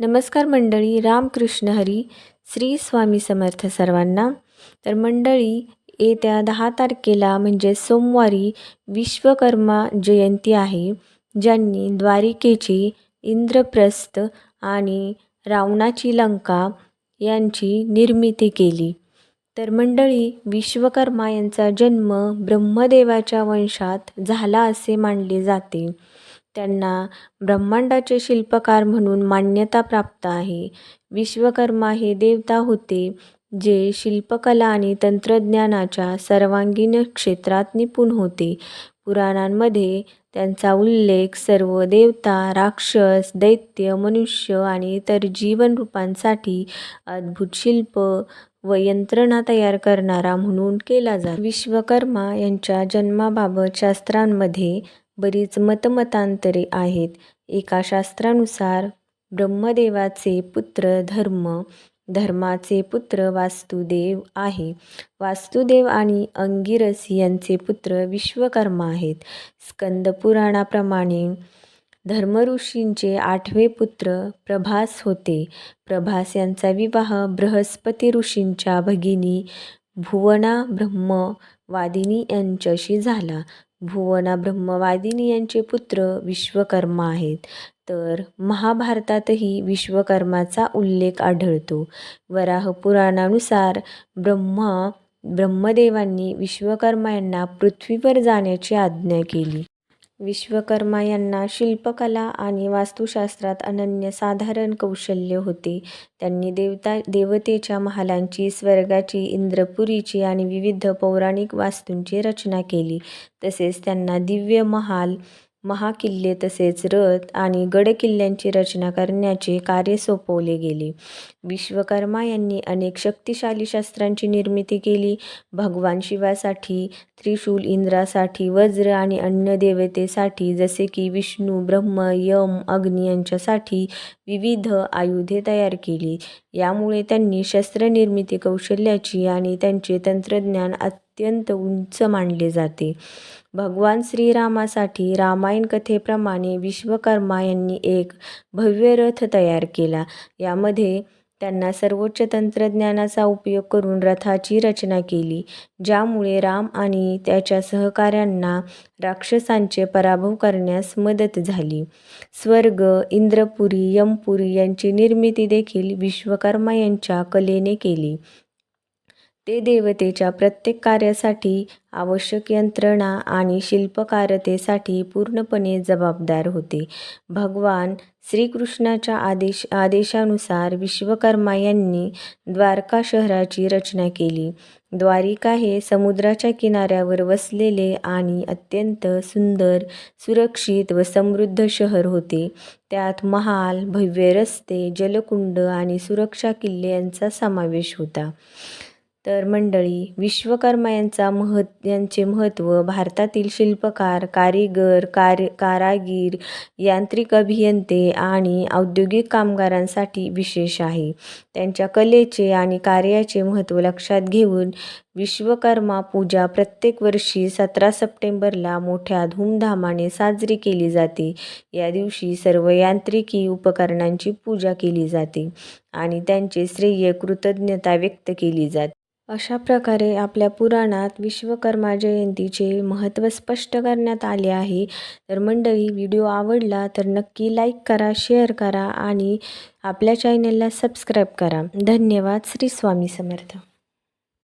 नमस्कार मंडळी रामकृष्ण हरी श्री स्वामी समर्थ सर्वांना. तर मंडळी येत्या दहा तारखेला म्हणजे सोमवारी विश्वकर्मा जयंती आहे ज्यांनी द्वारिकेची इंद्रप्रस्थ आणि रावणाची लंका यांची निर्मिती केली. तर मंडळी विश्वकर्मा यांचा जन्म ब्रह्मदेवाच्या वंशात झाला असे मानले जाते. त्यांना ब्रह्मांडाचे शिल्पकार म्हणून मान्यता प्राप्त आहे. विश्वकर्मा हे देवता होते जे शिल्पकला आणि तंत्रज्ञानाच्या सर्वांगीण क्षेत्रात निपुण होते. पुराणांमध्ये त्यांचा उल्लेख सर्व देवता राक्षस दैत्य मनुष्य आणि इतर जीवनरूपांसाठी अद्भुत शिल्प व यंत्रणा तयार करणारा म्हणून केला जातो. विश्वकर्मा यांच्या जन्माबाबत शास्त्रांमध्ये बरीच मतमतांतरे आहेत. एका शास्त्रानुसार ब्रह्मदेवाचे पुत्र धर्म धर्माचे पुत्र वास्तुदेव आहे. वास्तुदेव आणि अंगिरस यांचे पुत्र विश्वकर्मा आहेत. स्कंद पुराणाप्रमाणे धर्मऋषींचे आठवे पुत्र प्रभास होते. प्रभास यांचा विवाह बृहस्पती ऋषींच्या भगिनी भुवना ब्रह्मवादिनी यांच्याशी झाला. भुवना ब्रह्मवादिनी यांचे पुत्र विश्वकर्मा आहेत. तर महाभारतातही विश्वकर्माचा उल्लेख आढळतो. वराह पुराणानुसार ब्रह्मा ब्रह्मदेवांनी विश्वकर्मा यांना पृथ्वीवर जाण्याची आज्ञा केली. विश्वकर्मा यांना शिल्पकला आणि वास्तुशास्त्रात अनन्यसाधारण कौशल्य होते. त्यांनी देवता देवतेच्या महालांची स्वर्गाची इंद्रपुरीची आणि विविध पौराणिक वास्तूंची रचना केली. तसेच त्यांना दिव्य महाल महाकिल्ले तसेच रथ आणि गडकिल्ल्यांची रचना करण्याचे कार्य सोपवले गेले. विश्वकर्मा यांनी अनेक शक्तिशाली शस्त्रांची निर्मिती केली. भगवान शिवासाठी त्रिशूल इंद्रासाठी वज्र आणि अन्य देवतेसाठी जसे की विष्णू ब्रह्म यम अग्नी यांच्यासाठी विविध आयुधे तयार केली. यामुळे त्यांनी शस्त्रनिर्मिती कौशल्याची आणि त्यांचे तंत्रज्ञान अत्यंत उंच मानले जाते. भगवान श्रीरामासाठी रामायण कथेप्रमाणे विश्वकर्मा यांनी एक भव्य रथ तयार केला. यामध्ये त्यांना सर्वोच्च तंत्रज्ञानाचा उपयोग करून रथाची रचना केली ज्यामुळे राम आणि त्याच्या सहकाऱ्यांना राक्षसांचे पराभव करण्यास मदत झाली. स्वर्ग इंद्रपुरी यमपुरी यांची निर्मिती देखील विश्वकर्मा यांच्या कलेने केली. ते देवतेच्या प्रत्येक कार्यासाठी आवश्यक यंत्रणा आणि शिल्पकारतेसाठी पूर्णपणे जबाबदार होते. भगवान श्रीकृष्णाच्या आदेश आदेशानुसार विश्वकर्मा यांनी द्वारका शहराची रचना केली. द्वारिका हे समुद्राच्या किनाऱ्यावर वसलेले आणि अत्यंत सुंदर सुरक्षित व समृद्ध शहर होते. त्यात महाल भव्य रस्ते जलकुंड आणि सुरक्षा किल्ले यांचा समावेश होता. तर मंडळी विश्वकर्मा यांचा महत् यांचे महत्त्व भारतातील शिल्पकार कारीगर कार्य कारागीर यांत्रिक अभियंते आणि औद्योगिक कामगारांसाठी विशेष आहे. त्यांच्या कलेचे आणि कार्याचे महत्त्व लक्षात घेऊन विश्वकर्मा पूजा प्रत्येक वर्षी सतरा सप्टेंबरला मोठ्या धूमधामाने साजरी केली जाते. या दिवशी सर्व यांत्रिकी उपकरणांची पूजा केली जाते आणि त्यांचे श्रेय कृतज्ञता व्यक्त केली जाते. अशा प्रकारे आपल्या पुराणात विश्वकर्मा जयंतीचे महत्त्व स्पष्ट करण्यात आले आहे. तर मंडळी व्हिडिओ आवडला तर नक्की लाईक करा शेअर करा आणि आपल्या चॅनलला सबस्क्राईब करा. धन्यवाद. श्री स्वामी समर्थ.